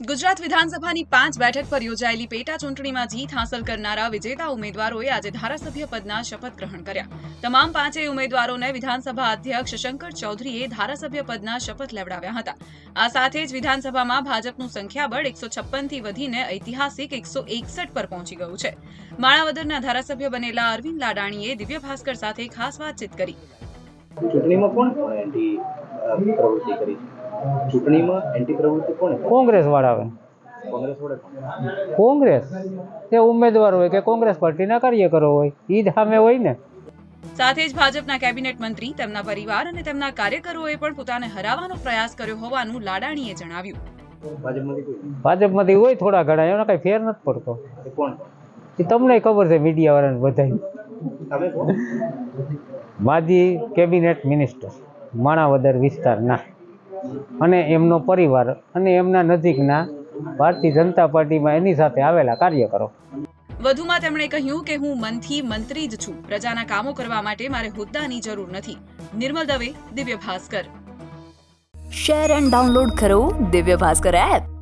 ગુજરાત વિધાનસભાની પાંચ બેઠક પર યોજાયેલી પેટા ચૂંટણીમાં જીત હાંસલ કરનારા વિજેતા ઉમેદવારોએ આજે ધારાસભ્ય પદના શપથ ગ્રહણ કર્યા. તમામ પાંચેય ઉમેદવારોને વિધાનસભા અધ્યક્ષ શંકર ચૌધરીએ ધારાસભ્ય પદના શપથ લેવડાવ્યા હતા. આ સાથે જ વિધાનસભામાં ભાજપનું સંખ્યાબળ એકસો છપ્પનથી વધીને ઐતિહાસિક એકસો એકસઠ પર પહોંચી ગયું છે. માણાવદરના ધારાસભ્ય બનેલા અરવિંદ લાડાણીએ દિવ્ય ભાસ્કર સાથે ખાસ વાતચીત કરી. ચૂંટણીમાં કોણ પ્રવૃત્તિ કરી ચૂંટણીમાં એન્ટી પ્રવૃત્તિ કોણે? કોંગ્રેસ વાળા કોંગ્રેસ વડે કોંગ્રેસ. તે ઉમેદવાર હોય કે કોંગ્રેસ પાર્ટીના કાર્યકરો હોય ઈ જ સામે હોય ને. સાથે જ ભાજપના કેબિનેટ મંત્રી તેમના પરિવાર અને તેમના કાર્યકરોએ પણ પોતાને હરાવવાનો પ્રયાસ કર્યો હોવાનું લાડાણીએ જણાવ્યું. ભાજપમાંથી હોય થોડા ઘણા એનો કઈ ફેર નથી પડતો. એ કોણ? એ તમને ખબર છે મીડિયા વાળાને બધાય માજી કેબિનેટ મિનિસ્ટર માણાવદર વિસ્તારના. અને એમનો પરિવાર અને એમના નજીકના ભારતીય જનતા પાર્ટીમાં એની સાથે આવેલા કાર્યકરો. વધુમાં તેમણે કહ્યું કે હું મનથી મંત્રી જ છું. પ્રજાના કામો કરવા માટે મારે હોદ્દાની જરૂર નથી. નિર્મલ Dave Divya Bhaskar. Share and download કરો દિવ્ય ભાસ્કર એપ